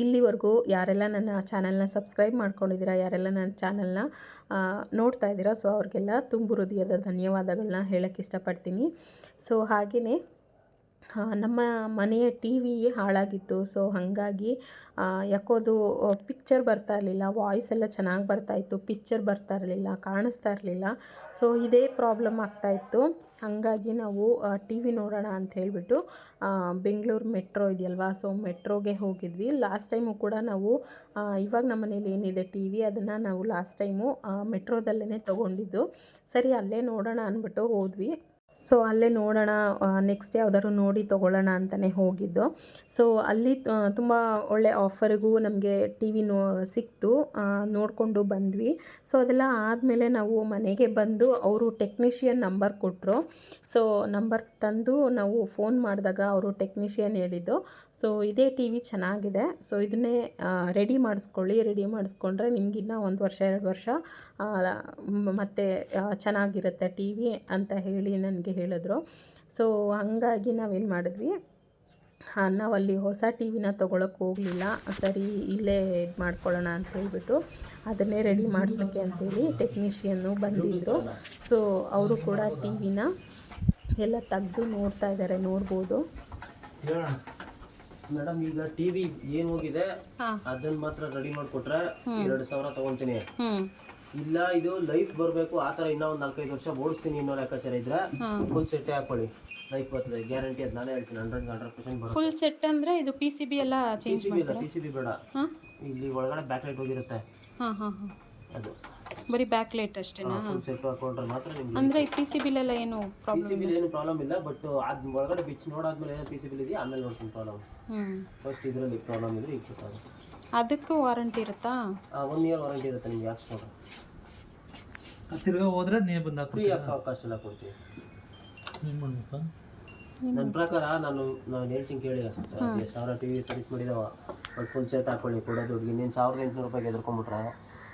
ಇಲ್ಲಿವರೆಗೂ ಯಾರೆಲ್ಲ ನನ್ನ ಚಾನಲ್ನ ಸಬ್ಸ್ಕ್ರೈಬ್ ಮಾಡ್ಕೊಂಡಿದ್ದೀರಾ, ಯಾರೆಲ್ಲ ನನ್ನ ಚಾನಲ್ನ ನೋಡ್ತಾ ಇದ್ದೀರಾ, ಸೊ ಅವ್ರಿಗೆಲ್ಲ ತುಂಬು ಹೃದಯದ ಧನ್ಯವಾದಗಳನ್ನ ಹೇಳೋಕ್ಕೆ ಇಷ್ಟಪಡ್ತೀನಿ. ಸೊ ಹಾಗೆಯೇ ನಮ್ಮ ಮನೆಯ ಟಿ ವಿ ಹಾಳಾಗಿತ್ತು, ಸೊ ಹಾಗಾಗಿ ಯಾಕೋದು ಪಿಕ್ಚರ್ ಬರ್ತಾ ಇರಲಿಲ್ಲ, ವಾಯ್ಸ್ ಎಲ್ಲ ಚೆನ್ನಾಗಿ ಬರ್ತಾಯಿತ್ತು ಪಿಕ್ಚರ್ ಬರ್ತಾ ಇರಲಿಲ್ಲ, ಕಾಣಿಸ್ತಾ ಇರಲಿಲ್ಲ, ಸೊ ಇದೇ ಪ್ರಾಬ್ಲಮ್ ಆಗ್ತಾಯಿತ್ತು ಹಾಗಾಗಿ ನಾವು ಟಿ ವಿ ನೋಡೋಣ ಅಂತ ಹೇಳಿಬಿಟ್ಟು ಬೆಂಗಳೂರು ಮೆಟ್ರೋ ಇದೆಯಲ್ವಾ? ಸೊ, ಮೆಟ್ರೋಗೆ ಹೋಗಿದ್ವಿ. ಲಾಸ್ಟ್ ಟೈಮು ಕೂಡ ನಾವು ಇವಾಗ ನಮ್ಮ ಮನೇಲಿ ಏನಿದೆ ಟಿ ವಿ ಅದನ್ನು ನಾವು ಲಾಸ್ಟ್ ಟೈಮು ಮೆಟ್ರೋದಲ್ಲೇ ತೊಗೊಂಡಿದ್ದು. ಸರಿ, ಅಲ್ಲೇ ನೋಡೋಣ ಅಂದ್ಬಿಟ್ಟು ಹೋದ್ವಿ. ಸೊ ಅಲ್ಲೇ ನೋಡೋಣ ನೆಕ್ಸ್ಟ್ ಯಾವ್ದಾದ್ರು ನೋಡಿ ತೊಗೊಳ್ಳೋಣ ಅಂತಲೇ ಹೋಗಿದ್ದು. ಸೊ ಅಲ್ಲಿ ತುಂಬ ಒಳ್ಳೆ ಆಫರ್ಗೂ ನಮಗೆ ಟಿ ವಿ ನೋ, ಸಿಕ್ತು ನೋಡಿಕೊಂಡು ಬಂದ್ವಿ. ಸೊ ಅದೆಲ್ಲ ಆದಮೇಲೆ ನಾವು ಮನೆಗೆ ಬಂದು ಅವರು ಟೆಕ್ನಿಷಿಯನ್ ನಂಬರ್ ಕೊಟ್ಟರು ಸೊ ನಂಬರ್ ತಂದು ನಾವು ಫೋನ್ ಮಾಡಿದಾಗ ಅವರು ಟೆಕ್ನಿಷಿಯನ್ ಹೇಳಿದ್ದು. ಸೊ ಇದೇ ಟಿ ವಿ ಚೆನ್ನಾಗಿದೆ. ಸೊ ಇದನ್ನೇ ರೆಡಿ ಮಾಡಿಸ್ಕೊಳ್ಳಿ. ರೆಡಿ ಮಾಡಿಸ್ಕೊಂಡ್ರೆ ನಿಮಗಿನ್ನ ಒಂದು ವರ್ಷ, ಎರಡು ವರ್ಷ ಮತ್ತೆ ಚೆನ್ನಾಗಿರುತ್ತೆ ಟಿ ವಿ ಅಂತ ಹೇಳಿ ನನಗೆ ಹೇಳಿದ್ರು. ಸೊ ಹಾಗಾಗಿ ನಾವೇನು ಮಾಡಿದ್ವಿ? ಹಾಂ, ನಾವಲ್ಲಿ ಹೊಸ ಟಿ ವಿನ ತೊಗೊಳಕ್ಕೆ ಹೋಗಲಿಲ್ಲ. ಸರಿ, ಇಲ್ಲೇ ಇದು ಮಾಡ್ಕೊಳ್ಳೋಣ ಅಂತ ಹೇಳ್ಬಿಟ್ಟು ಅದನ್ನೇ ರೆಡಿ ಮಾಡ್ಸೋಕ್ಕೆ ಅಂತೇಳಿ ಟೆಕ್ನಿಷಿಯನ್ನು ಬಂದಿದ್ದರು ಸೊ ಅವರು ಕೂಡ ಟಿ ವಿನ ಎಲ್ಲ ತೆಗೆದು ನೋಡ್ತಾ ಇದ್ದಾರೆ ನೋಡ್ಬೋದು. ಮೇಡಮ್ ಈಗ ಟಿವಿ ಏನ್ ಹೋಗಿದೆ ಅದನ್ನ ಮಾತ್ರ ರೆಡಿ ಮಾಡ್ಕೊಟ್ರೆ ಎರಡು ಸಾವಿರ ತಗೊಂತೀನಿ. ಇಲ್ಲ ಇದು ಲೈಫ್ ಬರಬೇಕು ಆ ಥರ ಇನ್ನೂ ಒಂದ್ ನಾಲ್ಕೈದು ವರ್ಷ ಓಡಿಸ್ತೀನಿ ಇನ್ನೋ ಲೆಕ್ಕಾಚಾರ ಇದ್ರೆ ಫುಲ್ ಸೆಟ್ಟೆ ಹಾಕೊಳ್ಳಿ. ಲೈಫ್ ಬರ್ತದೆ ಗ್ಯಾರಂಟಿ ಅದು ನಾನೇ ಹೇಳ್ತೀನಿ ಹಂಡ್ರೆಡ್ ಹಂಡ್ರೆಡ್ ಪರ್ಸೆಂಟ್ ಬರುತ್ತೆ. ಫುಲ್ ಸೆಟ್ ಅಂದ್ರೆ ಇದು ಪಿ ಸಿ ಬಿ ಎಲ್ಲ ಪಿ ಚೇಂಜ್ ಸಿ ಬಿ ಇಲ್ಲ ಪಿ ಸಿ ಬಿ ಬೇಡ. ಇಲ್ಲಿ ಒಳಗಡೆ ಬ್ಯಾಕ್ ಲೈಟ್ ಹೋಗಿರುತ್ತೆ. ಹಾಂ ಹಾಂ ಹಾಂ. ಅದು. ಬರೀ ಬ್ಯಾಕ್ ಲೈಟ್ ಅಷ್ಟೇನಾ ಸ್ವಲ್ಪ ಸೆಟ್ ಹಾಕೊಂಡ್ರೆ ಮಾತ್ರ ನಿಮ್ಗೆ ಅಂದರೆ ಪಿ ಸಿ ಬಿಲೆಲ್ಲ ಏನು ಪಿ ಪ್ರಾಬ್ಲಮ್ ಸಿ ಬಿಲ್ ಏನು ಪ್ರಾಬ್ಲಮ್ ಇಲ್ಲ ಬಟ್ ಅದ್ ಒಳಗಡೆ ಬಿಚ್ ನೋಡಾದ್ಮೇಲೆ ಏನೋ ಪಿ ಸಿ ಬಿಲ್ ಇದೆಯಾ ಆಮೇಲೆ ನೋಡ್ತೀನಿ ಪ್ರಾಬ್ಲಮ್ ಹ್ಮ್. ಫಸ್ಟ್ ಇದರಲ್ಲಿ ಪ್ರಾಬ್ಲಮ್ ಇದ್ರೆ ಈಗ ಅದಕ್ಕೆ ಅದಕ್ಕೂ ವಾರಂಟಿ ಇರುತ್ತಾ? ಒನ್ ಇಯರ್ ವಾರಂಟಿ ಇರುತ್ತೆ ನಿಮ್ಗೆ ಯಾಕೆ ನೋಡ್ರಿ ತಿರ್ಗಾ ಹೋದ್ರೆ ನೀನು ಬಂದು ಫ್ರೀ ಹಾಕೋ ಅವಕಾಶ ಎಲ್ಲ ಕೊಡ್ತೀವಿ. ಏನು ಮಾಡ್ಬೇಕು ನನ್ನ ಪ್ರಕಾರ ನಾನು ನಾನು ಹೇಳ್ತೀನಿ ಕೇಳಿ. ಸಾವಿರ ಟಿ ವಿ ಸರ್ವಿಸ್ ಮಾಡಿದಾವ ಬಟ್ ಫುಲ್ ಸೆಟ್ ಹಾಕೊಳ್ಳಿ ಕೊಡೋದು ದುಡ್ಡು ಇನ್ನೇನು ಸಾವಿರದ ಎಂಟುನೂರು ರೂಪಾಯಿಗೆ ಎದ್ಕೊಂಬಿಟ್ರೆ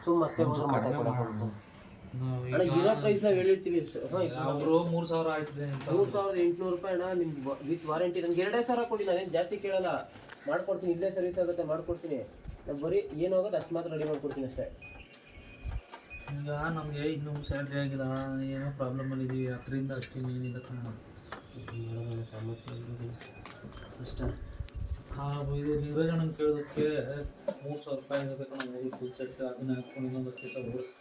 ಸುಮ್ಮ ಮತ್ತೆ ಹೋದ್ರೆ ಮತ್ತೆ ಕೊಡಕ್ಕೆ ನಾವು ಅಣ್ಣ ಇರೋ ಪ್ರೈಸ್ ನಾವು ಹೇಳಿರ್ತೀವಿ ಅವರು ಮೂರು ಸಾವಿರ ಆಯ್ತದೆ ಅಂತ ಮೂರು ಸಾವಿರದ ಎಂಟುನೂರು ರೂಪಾಯಿ ಅಣ್ಣ ನಿಮ್ಗೆ ವಿತ್ ವಾರಂಟಿ. ನನಗೆ ಎರಡೇ ಸಾವಿರ ಕೊಡಿ ನಾನೇನು ಜಾಸ್ತಿ ಕೇಳಲ್ಲ. ಮಾಡ್ಕೊಡ್ತೀನಿ ಇಲ್ಲೇ ಸರ್ವಿಸ್ ಆಗುತ್ತೆ ಮಾಡ್ಕೊಡ್ತೀನಿ. ನಾನು ಬರೀ ಏನು ಹೋಗೋದು ಅಷ್ಟು ಮಾತ್ರ ರೆಡಿ ಮಾಡ್ಕೊಡ್ತೀನಿ ಅಷ್ಟೇ. ಈಗ ನಮಗೆ ಇನ್ನೂ ಸ್ಯಾಲ್ರಿ ಆಗಿಲ್ಲ. ಏನೋ ಪ್ರಾಬ್ಲಮಲ್ಲಿ ಇದೀವಿ. ಅದರಿಂದ ಅಷ್ಟೇ ಏನಿದೆ ಮಾಡೋಣ ಸಮಸ್ಯೆ ಆ ಇದು ನಿರ್ವಹಣೆ ಕೇಳೋದಕ್ಕೆ ಮೂರು ಸಾವಿರ ರೂಪಾಯಿ ಆಗುತ್ತೆ ಕಣ. ಫುಲ್ ಸೆಟ್ ಅದನ್ನ ಹಾಕ್ಕೊಂಡು ಇನ್ನೊಂದು ಅಷ್ಟೇ ದಿವಸ ಓಡಿಸ್.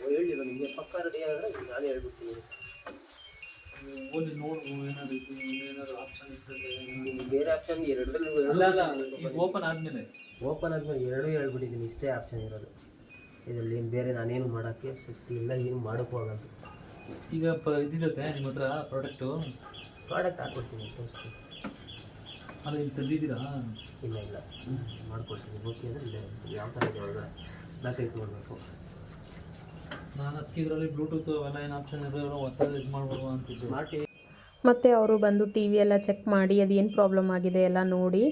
ಹೇಳಿಲ್ಲ ನಿಮಗೆ ಪಕ್ಕ ರೆಡಿ ಆದರೆ ನಾನೇ ಹೇಳ್ಬಿಡ್ತೀನಿ ಓದಿ ನೋಡು ಏನಾದ್ರು. ಏನಾದ್ರು ಆಪ್ಷನ್ ಇರ್ತದೆ ಬೇರೆ ಆಪ್ಷನ್ ಎರಡರಲ್ಲಿ ಅಲ್ಲ ಅಲ್ಲ ಈಗ ಓಪನ್ ಆದಮೇಲೆ. ಓಪನ್ ಆದ್ಮೇಲೆ ಎರಡೂ ಹೇಳ್ಬಿಟ್ಟಿದ್ದೀನಿ ಇಷ್ಟೇ ಆಪ್ಷನ್ ಇರೋದು. ಇದರಲ್ಲಿ ಬೇರೆ ನಾನೇನು ಮಾಡೋಕ್ಕೆ ಶಕ್ತಿ ಇಲ್ಲ ಏನು ಮಾಡೋಕ್ಕೂ ಆಗಲ್ಲ. ಈಗ ಪ ಇದಿರುತ್ತೆ ನಿಮ್ಮ ಹತ್ರ ಪ್ರಾಡಕ್ಟು ಪ್ರಾಡಕ್ಟ್ ಹಾಕ್ಬಿಡ್ತೀನಿ ತೋರಿಸ್ತೀನಿ ಅಲ್ಲ ಇಲ್ಲಿ ತಂದಿದ್ದೀರಾ? ಇಲ್ಲ ಇಲ್ಲ. ಮಾಡ್ಕೊಡ್ತೀನಿ. ಓಕೆ ಅಂದರೆ ಇಲ್ಲ ಯಾವ ಥರ ಇದೆ ಒಳಗಡೆ? ನೋಡಬೇಕು ನಾನು ಅದಕ್ಕೆ ಇದರಲ್ಲಿ ಬ್ಲೂಟೂತ್ ಅವೆಲ್ಲ ಏನು ಆಪ್ಷನ್ ಇದೆ ಹೊಸದು ಇದು ಮಾಡ್ಬೋದು ಅಂತಿದ್ದೆ. ಸ್ಮಾರ್ಟ್ ಟಿ ಮತ್ತು ಅವರು ಬಂದು ಟಿ ವಿ ಎಲ್ಲ ಚೆಕ್ ಮಾಡಿ ಅದೇನು ಪ್ರಾಬ್ಲಮ್ ಆಗಿದೆ ಎಲ್ಲ ನೋಡಿ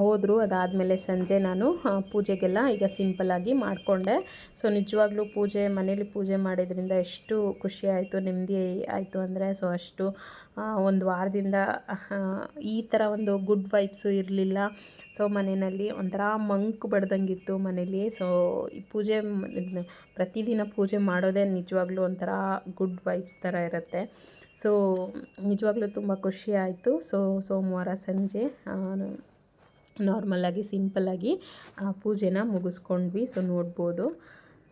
ಹೋದರು. ಅದಾದಮೇಲೆ ಸಂಜೆ ನಾನು ಪೂಜೆಗೆಲ್ಲ ಈಗ ಸಿಂಪಲ್ಲಾಗಿ ಮಾಡಿಕೊಂಡೆ. ಸೊ ನಿಜವಾಗ್ಲೂ ಪೂಜೆ, ಮನೇಲಿ ಪೂಜೆ ಮಾಡಿದ್ರಿಂದ ಎಷ್ಟು ಖುಷಿ ಆಯಿತು, ನೆಮ್ಮದಿ ಆಯಿತು ಅಂದರೆ ಸೊ ಅಷ್ಟು ಒಂದು ವಾರದಿಂದ ಈ ಥರ ಒಂದು ಗುಡ್ ವೈಬ್ಸು ಇರಲಿಲ್ಲ. ಸೊ ಮನೆಯಲ್ಲಿ ಒಂಥರ ಮಂಕ್ ಬಡ್ದಂಗಿತ್ತು ಮನೇಲಿ. ಸೊ ಈ ಪೂಜೆ, ಪ್ರತಿದಿನ ಪೂಜೆ ಮಾಡೋದೇ ನಿಜವಾಗ್ಲೂ ಒಂಥರ ಗುಡ್ ವೈಬ್ಸ್ ಥರ ಇರುತ್ತೆ. ಸೊ ನಿಜವಾಗ್ಲೂ ತುಂಬ ಖುಷಿ ಆಯಿತು. ಸೊ ಸೋಮವಾರ ಸಂಜೆ ನಾರ್ಮಲಾಗಿ ಸಿಂಪಲ್ಲಾಗಿ ಪೂಜೆನ ಮುಗಿಸ್ಕೊಂಡ್ವಿ. ಸೊ ನೋಡ್ಬೋದು.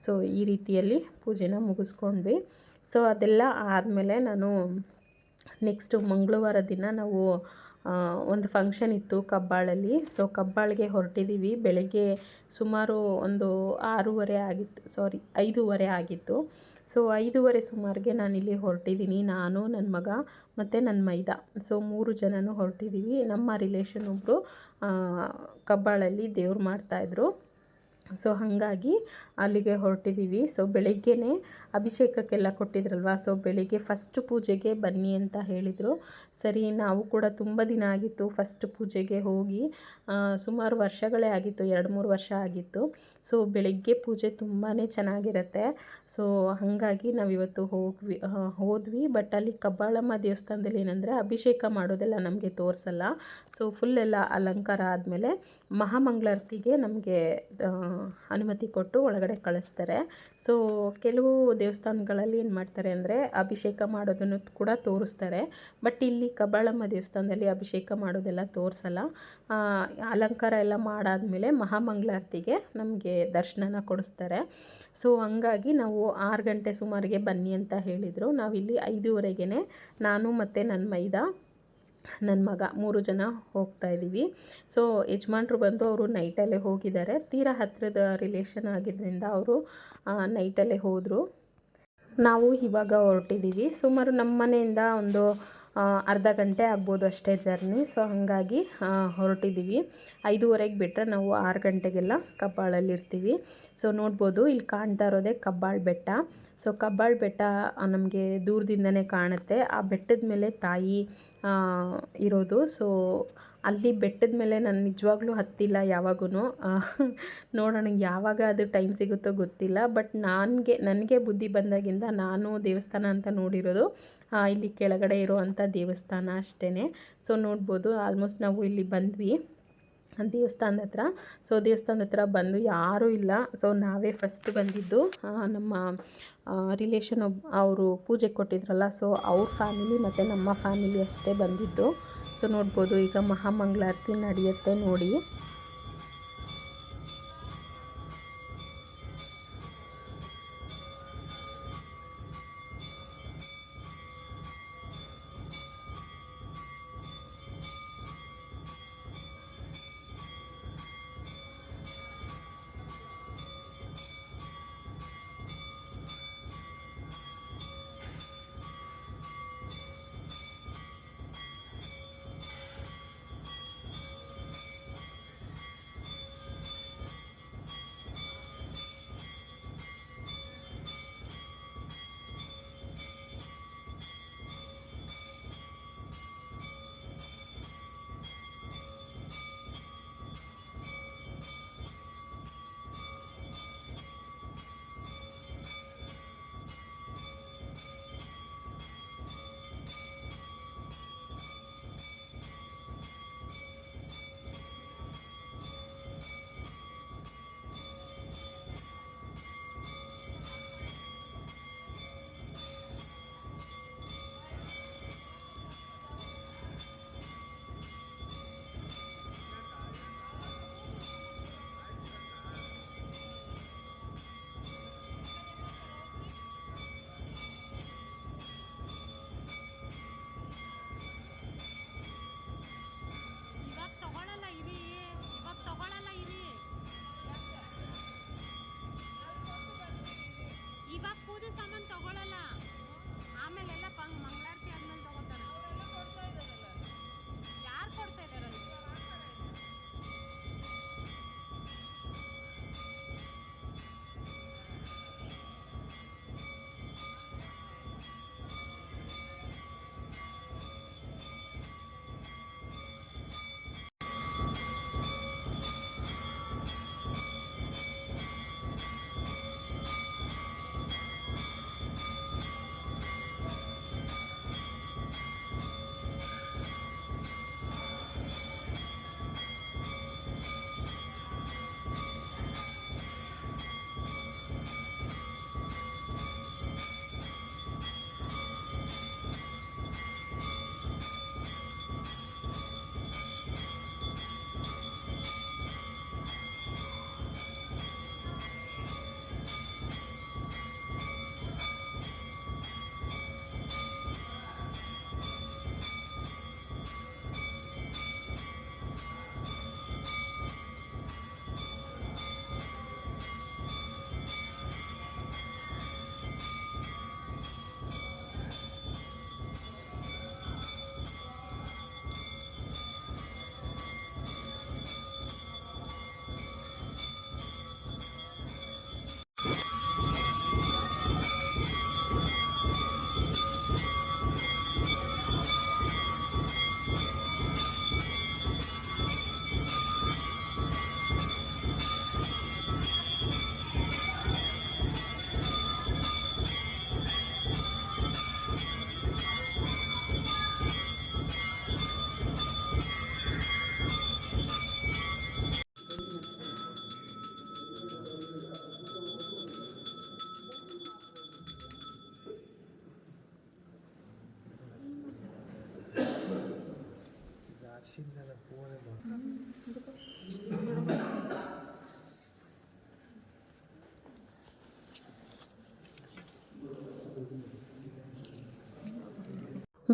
ಸೊ ಈ ರೀತಿಯಲ್ಲಿ ಪೂಜೆನ ಮುಗಿಸ್ಕೊಂಡ್ವಿ. ಸೊ ಅದೆಲ್ಲ ಆದಮೇಲೆ ನಾನು ನೆಕ್ಸ್ಟು ಮಂಗಳವಾರ ದಿನ ನಾವು ಒಂದು ಫಂಕ್ಷನ್ ಇತ್ತು ಕಬ್ಬಾಳಲ್ಲಿ. ಸೊ ಕಬ್ಬಾಳಿಗೆ ಹೊರಟಿದ್ದೀವಿ ಬೆಳಗ್ಗೆ ಸುಮಾರು ಒಂದು ಆರೂವರೆ ಆಗಿತ್ತು ಸಾರಿ ಐದೂವರೆ ಆಗಿತ್ತು. ಸೊ ಐದೂವರೆ ಸುಮಾರಿಗೆ ನಾನಿಲ್ಲಿ ಹೊರಟಿದ್ದೀನಿ ನಾನು ನನ್ನ ಮಗ ಮತ್ತು ನನ್ನ ಮೈದ. ಸೊ ಮೂರು ಜನನೂ ಹೊರಟಿದ್ದೀವಿ ನಮ್ಮ ರಿಲೇಷನ್ ಒಬ್ಬರು ಕಬ್ಬಾಳಲ್ಲಿ ದೇವ್ರು ಮಾಡ್ತಾಯಿದ್ರು ಸೊ ಹಾಗಾಗಿ ಅಲ್ಲಿಗೆ ಹೊರಟಿದ್ದೀವಿ ಸೊ ಬೆಳಗ್ಗೆನೇ ಅಭಿಷೇಕಕ್ಕೆಲ್ಲ ಕೊಟ್ಟಿದ್ರಲ್ವಾ? ಸೊ ಬೆಳಿಗ್ಗೆ ಫಸ್ಟ್ ಪೂಜೆಗೆ ಬನ್ನಿ ಅಂತ ಹೇಳಿದರು. ಸರಿ, ನಾವು ಕೂಡ ತುಂಬ ದಿನ ಆಗಿತ್ತು ಫಸ್ಟ್ ಪೂಜೆಗೆ ಹೋಗಿ. ಸುಮಾರು ವರ್ಷಗಳೇ ಆಗಿತ್ತು, ಎರಡು ಮೂರು ವರ್ಷ ಆಗಿತ್ತು. ಸೊ ಬೆಳಗ್ಗೆ ಪೂಜೆ ತುಂಬಾ ಚೆನ್ನಾಗಿರುತ್ತೆ. ಸೊ ಹಾಗಾಗಿ ನಾವಿವತ್ತು ಹೋಗ್ವಿ ಹೋದ್ವಿ. ಬಟ್ ಅಲ್ಲಿ ಕಬ್ಬಾಳಮ್ಮ ದೇವಸ್ಥಾನದಲ್ಲಿ ಏನಂದರೆ ಅಭಿಷೇಕ ಮಾಡೋದೆಲ್ಲ ನಮಗೆ ತೋರಿಸಲ್ಲ. ಸೊ ಫುಲ್ ಎಲ್ಲ ಅಲಂಕಾರ ಆದಮೇಲೆ ಮಹಾಮಂಗಳಾರತಿಗೆ ನಮಗೆ ಅನುಮತಿ ಕೊಟ್ಟು ಒಳಗಡೆ ಕಳಿಸ್ತಾರೆ. ಸೊ ಕೆಲವು ದೇವಸ್ಥಾನಗಳಲ್ಲಿ ಏನು ಮಾಡ್ತಾರೆ ಅಂದರೆ ಅಭಿಷೇಕ ಮಾಡೋದನ್ನು ಕೂಡ ತೋರಿಸ್ತಾರೆ. ಬಟ್ ಇಲ್ಲಿ ಕಬ್ಬಾಳಮ್ಮ ದೇವಸ್ಥಾನದಲ್ಲಿ ಅಭಿಷೇಕ ಮಾಡೋದೆಲ್ಲ ತೋರಿಸಲ್ಲ. ಅಲಂಕಾರ ಎಲ್ಲ ಮಾಡಾದಮೇಲೆ ಮಹಾಮಂಗಳಾರತಿಗೆ ನಮಗೆ ದರ್ಶನನ ಕೊಡಿಸ್ತಾರೆ. ಸೊ ಹಂಗಾಗಿ ನಾವು ಆರು ಗಂಟೆ ಸುಮಾರಿಗೆ ಬನ್ನಿ ಅಂತ ಹೇಳಿದರು. ನಾವಿಲ್ಲಿ ಐದೂವರೆಗೆ ನಾನು ಮತ್ತು ನನ್ನ ಮೈದ ನನ್ನ ಮಗ, ಮೂರು ಜನ ಹೋಗ್ತಾ ಇದ್ದೀವಿ. ಸೊ ಯಜಮಾನ್ರು ಬಂದು ಅವರು ನೈಟಲ್ಲೇ ಹೋಗಿದ್ದಾರೆ. ತೀರಾ ಹತ್ತಿರದ ರಿಲೇಷನ್ ಆಗಿದ್ದರಿಂದ ಅವರು ನೈಟಲ್ಲೇ ಹೋದರು. ನಾವು ಇವಾಗ ಹೊರಟಿದ್ದೀವಿ. ಸುಮಾರು ನಮ್ಮ ಮನೆಯಿಂದ ಒಂದು ಅರ್ಧ ಗಂಟೆ ಆಗ್ಬೋದು ಅಷ್ಟೇ ಜರ್ನಿ ಸೊ ಹಾಗಾಗಿ ಹೊರಟಿದ್ದೀವಿ. ಐದೂವರೆಗೆ ಬಿಟ್ಟರೆ ನಾವು ಆರು ಗಂಟೆಗೆಲ್ಲ ಕಬ್ಬಾಳಲ್ಲಿ ಇರ್ತೀವಿ ಸೊ ನೋಡ್ಬೋದು, ಇಲ್ಲಿ ಕಾಣ್ತಾ ಇರೋದೇ ಕಬ್ಬಾಳ್ ಬೆಟ್ಟ. ಸೊ ಕಬ್ಬಾಳ್ ಬೆಟ್ಟ ನಮಗೆ ದೂರದಿಂದನೇ ಕಾಣುತ್ತೆ. ಆ ಬೆಟ್ಟದ ಮೇಲೆ ತಾಯಿ ಇರೋದು. ಸೊ ಅಲ್ಲಿ ಬೆಟ್ಟದ ಮೇಲೆ ನಾನು ನಿಜವಾಗ್ಲೂ ಹತ್ತಿಲ್ಲ ಯಾವಾಗೂ ನೋಡೋಣ ಯಾವಾಗ ಅದು ಟೈಮ್ ಸಿಗುತ್ತೋ ಗೊತ್ತಿಲ್ಲ. ಬಟ್ ನನಗೆ ನನಗೆ ಬುದ್ಧಿ ಬಂದಾಗಿಂದ ನಾನು ದೇವಸ್ಥಾನ ಅಂತ ನೋಡಿರೋದು. ಇಲ್ಲಿ ಕೆಳಗಡೆ ಇರೋವಂಥ ದೇವಸ್ಥಾನ ಅಷ್ಟೇ ಸೊ ನೋಡ್ಬೋದು, ಆಲ್ಮೋಸ್ಟ್ ನಾವು ಇಲ್ಲಿ ಬಂದ್ವಿ. ದೇವಸ್ಥಾನದ ಹತ್ರ. ಸೊ ದೇವಸ್ಥಾನದ ಹತ್ರ ಬಂದು ಯಾರೂ ಇಲ್ಲ. ಸೊ ನಾವೇ ಫಸ್ಟ್ ಬಂದಿದ್ದು ನಮ್ಮ ರಿಲೇಷನ್ ಒಬ್ಬ ಅವರು ಪೂಜೆ ಕೊಟ್ಟಿದ್ರಲ್ಲ ಸೊ ಅವ್ರ ಫ್ಯಾಮಿಲಿ ಮತ್ತು ನಮ್ಮ ಫ್ಯಾಮಿಲಿ ಅಷ್ಟೇ ಬಂದಿದ್ದು. ಸೊ ನೋಡ್ಬೋದು ಈಗ ಮಹಾಮಂಗಳಾರತಿ ನಡೆಯುತ್ತೆ ನೋಡಿ.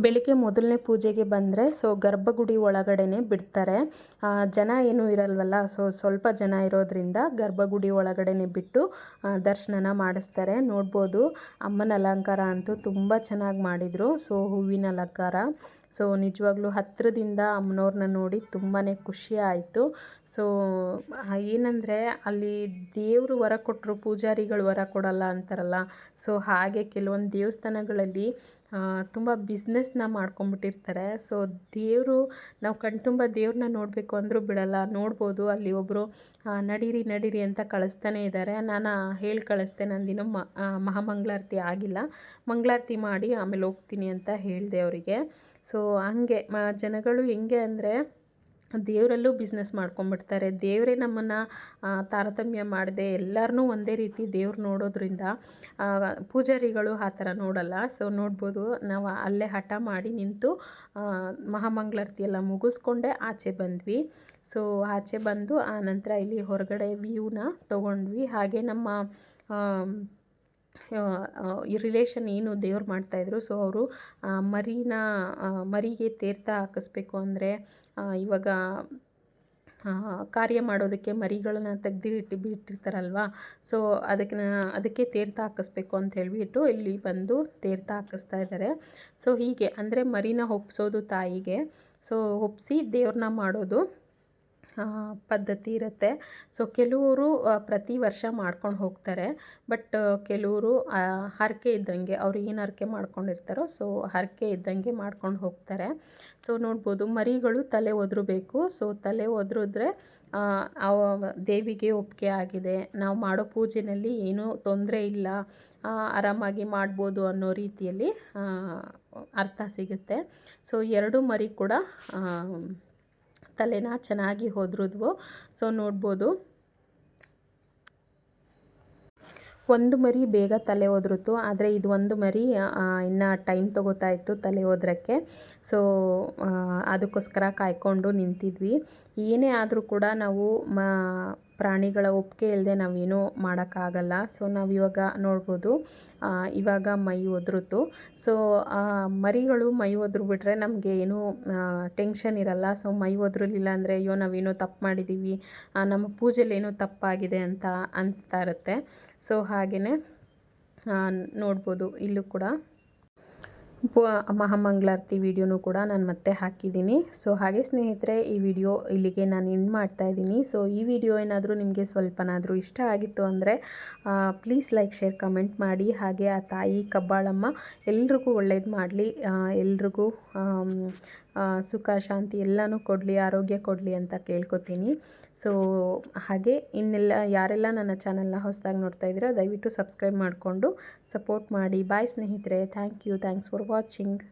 ಬೆಳಿಗ್ಗೆ ಮೊದಲನೇ ಪೂಜೆಗೆ ಬಂದರೆ ಸೊ ಗರ್ಭಗುಡಿ ಒಳಗಡೆನೆ ಬಿಡ್ತಾರೆ. ಜನ ಏನೂ ಇರಲ್ವಲ್ಲ ಸೊ ಸ್ವಲ್ಪ ಜನ ಇರೋದ್ರಿಂದ ಗರ್ಭಗುಡಿ ಒಳಗಡೆನೆ ಬಿಟ್ಟು ದರ್ಶನನ ಮಾಡಿಸ್ತಾರೆ. ನೋಡ್ಬೋದು, ಅಮ್ಮನ ಅಲಂಕಾರ ಅಂತೂ ತುಂಬ ಚೆನ್ನಾಗಿ ಮಾಡಿದರು. ಸೊ ಹೂವಿನ ಅಲಂಕಾರ. ಸೊ ನಿಜವಾಗ್ಲೂ ಹತ್ತಿರದಿಂದ ಅಮ್ಮನವ್ರನ್ನ ನೋಡಿ ತುಂಬಾ ಖುಷಿ ಆಯಿತು. ಸೊ ಏನಂದರೆ, ಅಲ್ಲಿ ದೇವರು ವರ ಕೊಟ್ಟರು ಪೂಜಾರಿಗಳು ವರ ಕೊಡಲ್ಲ ಅಂತಾರಲ್ಲ ಸೊ ಹಾಗೆ ಕೆಲವೊಂದು ದೇವಸ್ಥಾನಗಳಲ್ಲಿ ತುಂಬ ಬಿಸ್ನೆಸ್ನ ಮಾಡ್ಕೊಂಬಿಟ್ಟಿರ್ತಾರೆ ಸೊ ದೇವರು, ನಾವು ಕಣ್ತುಂಬ ದೇವ್ರನ್ನ ನೋಡಬೇಕು ಅಂದರೂ ಬಿಡಲ್ಲ. ನೋಡ್ಬೋದು, ಅಲ್ಲಿ ಒಬ್ಬರು ನಡೀರಿ ನಡೀರಿ ಅಂತ ಕಳಿಸ್ತಾನೆ ಇದ್ದಾರೆ ನಾನು ಹೇಳಿ ಕಳಿಸ್ದೆ ನಂದಿನ ಮ ಮಹಾಮಂಗಳಾರತಿ ಆಗಿಲ್ಲ. ಮಂಗಳಾರತಿ ಮಾಡಿ ಆಮೇಲೆ ಹೋಗ್ತೀನಿ ಅಂತ ಹೇಳಿದೆ ಅವರಿಗೆ. ಸೊ ಹಂಗೆ, ಮ, ಜನಗಳು ಹೆಂಗೆ ಅಂದರೆ ದೇವರಲ್ಲೂ ಬಿಸ್ನೆಸ್ ಮಾಡ್ಕೊಂಡ್ಬಿಡ್ತಾರೆ. ದೇವರೇ ನಮ್ಮನ್ನು ತಾರತಮ್ಯ ಮಾಡದೆ ಎಲ್ಲರನ್ನೂ ಒಂದೇ ರೀತಿ ದೇವ್ರು ನೋಡೋದ್ರಿಂದ ಪೂಜಾರಿಗಳು ಆ ಥರ ನೋಡಲ್ಲ. ಸೊ ನೋಡ್ಬೋದು. ನಾವು ಅಲ್ಲೇ ಹಠ ಮಾಡಿ ನಿಂತು ಮಹಾಮಂಗಳಾರತಿ ಎಲ್ಲ ಮುಗಿಸ್ಕೊಂಡೆ ಆಚೆ ಬಂದ್ವಿ. ಸೊ ಆಚೆ ಬಂದು ಆ ನಂತರ ಇಲ್ಲಿ ಹೊರಗಡೆ ವ್ಯೂನ ತೊಗೊಂಡ್ವಿ. ಹಾಗೆ ನಮ್ಮ ಈ ರಿಲೇಷನ್ ಏನು ದೇವ್ರು ಮಾಡ್ತಾಯಿದ್ರು ಸೊ ಅವರು ಮರಿನ ಮರಿಗೆ ತೀರ್ಥ ಹಾಕಿಸ್ಬೇಕು ಅಂದರೆ ಇವಾಗ ಕಾರ್ಯ ಮಾಡೋದಕ್ಕೆ ಮರಿಗಳನ್ನ ತೆಗ್ದು ಇಟ್ಟು ಬಿಟ್ಟಿರ್ತಾರಲ್ವ? ಸೊ ಅದಕ್ಕೆ ಅದಕ್ಕೆ ತೀರ್ಥ ಹಾಕಿಸ್ಬೇಕು ಅಂತ ಹೇಳಿಬಿಟ್ಟು ಇಲ್ಲಿ ಬಂದು ತೀರ್ಥ ಹಾಕಿಸ್ತಾ ಇದ್ದಾರೆ ಸೊ ಹೀಗೆ, ಅಂದರೆ ಮರಿನ ಒಪ್ಸೋದು ತಾಯಿಗೆ. ಸೊ ಒಪ್ಪಿಸಿ ದೇವ್ರನ್ನ ಮಾಡೋದು. ಪದ್ಧತಿ ಇರುತ್ತೆ. ಸೊ ಕೆಲವರು ಪ್ರತಿ ವರ್ಷ ಮಾಡ್ಕೊಂಡು ಹೋಗ್ತಾರೆ. ಬಟ್ ಕೆಲವರು ಹರಕೆ ಇದ್ದಂಗೆ ಅವ್ರು ಏನು ಹರಕೆ ಮಾಡ್ಕೊಂಡಿರ್ತಾರೋ ಸೊ ಹರಕೆ ಇದ್ದಂಗೆ ಮಾಡ್ಕೊಂಡು ಹೋಗ್ತಾರೆ. ಸೊ ನೋಡ್ಬೋದು, ಮರಿಗಳು ತಲೆ ಒದರಬೇಕು. ಸೊ ತಲೆ ಒದರಿದ್ರೆ ದೇವಿಗೆ ಒಪ್ಪಿಗೆ ಆಗಿದೆ. ನಾವು ಮಾಡೋ ಪೂಜೆಯಲ್ಲಿ ಏನೂ ತೊಂದರೆ ಇಲ್ಲ. ಆರಾಮಾಗಿ ಮಾಡ್ಬೋದು ಅನ್ನೋ ರೀತಿಯಲ್ಲಿ ಅರ್ಥ ಸಿಗುತ್ತೆ. ಸೊ ಎರಡು ಮರಿ ಕೂಡ ತಲೆನ ಚೆನ್ನಾಗಿ ಹೊದ್ರಿದ್ವು. ಸೊ ನೋಡ್ಬೋದು. ಒಂದು ಮರಿ ಬೇಗ ತಲೆ ಒದರಿತು ಆದರೆ ಇದು ಒಂದು ಮರಿ ಇನ್ನು ಟೈಮ್ ತೊಗೋತಾ ಇತ್ತು ತಲೆ ಹೋದ್ರಕ್ಕೆ ಸೊ ಅದಕ್ಕೋಸ್ಕರ ಕಾಯ್ಕೊಂಡು ನಿಂತಿದ್ವಿ. ಏನೇ ಆದರೂ ಕೂಡ ನಾವು, ಮ ಪ್ರಾಣಿಗಳ ಒಪ್ಪಿಗೆ ಇಲ್ಲದೆ ನಾವೇನೂ ಮಾಡೋಕ್ಕಾಗಲ್ಲ. ಸೊ ನಾವು ಇವಾಗ ನೋಡ್ಬೋದು ಇವಾಗ ಮೈ ಒದ್ರುತು. ಸೊ ಮರಿಗಳು ಮೈ ಒದ್ರು ಬಿಟ್ಟರೆ ನಮಗೆ ಏನೂ ಟೆನ್ಷನ್ ಇರಲ್ಲ. ಸೊ ಮೈ ಒದ್ರಲಿಲ್ಲ ಅಂದರೆ ಅಯ್ಯೋ, ನಾವೇನೋ ತಪ್ಪು ಮಾಡಿದ್ದೀವಿ ನಮ್ಮ ಪೂಜೆಲಿ ಏನೋ ತಪ್ಪಾಗಿದೆ ಅಂತ ಅನಿಸ್ತಾ ಇರುತ್ತೆ. ಸೊ ಹಾಗೆಯೇ ನೋಡ್ಬೋದು ಇಲ್ಲೂ ಕೂಡ. ಮಹಾಮಂಗಳಾರತಿ ವಿಡಿಯೋನೂ ಕೂಡ ನಾನು ಮತ್ತೆ ಹಾಕಿದ್ದೀನಿ. ಸೊ ಹಾಗೆ ಸ್ನೇಹಿತರೆ, ಈ ವಿಡಿಯೋ ಇಲ್ಲಿಗೆ ನಾನು ಎಂಡ್ ಮಾಡ್ತಾ ಇದ್ದೀನಿ. ಸೊ ಈ ವಿಡಿಯೋ ಏನಾದರೂ ನಿಮಗೆ ಸ್ವಲ್ಪನಾದರೂ ಇಷ್ಟ ಆಗಿತ್ತು ಅಂದರೆ ಪ್ಲೀಸ್ ಲೈಕ್ ಶೇರ್ ಕಮೆಂಟ್ ಮಾಡಿ. ಹಾಗೆ ಆ ತಾಯಿ ಕಬ್ಬಾಳಮ್ಮ ಎಲ್ರಿಗೂ ಒಳ್ಳೇದು ಮಾಡಲಿ. ಎಲ್ರಿಗೂ ಸುಖ, ಶಾಂತಿ ಎಲ್ಲನೂ ಕೊಡಲಿ, ಆರೋಗ್ಯ ಕೊಡಲಿ ಅಂತ ಕೇಳ್ಕೊತೀನಿ. ಸೊ ಹಾಗೆ ಇನ್ನೆಲ್ಲ, ಯಾರೆಲ್ಲ ನನ್ನ ಚಾನಲ್ನ ಹೊಸದಾಗಿ ನೋಡ್ತಾ ಇದ್ದೀರಾ ದಯವಿಟ್ಟು ಸಬ್ಸ್ಕ್ರೈಬ್ ಮಾಡಿಕೊಂಡು ಸಪೋರ್ಟ್ ಮಾಡಿ. ಬಾಯ್ ಸ್ನೇಹಿತರೆ. Thank you thanks for watching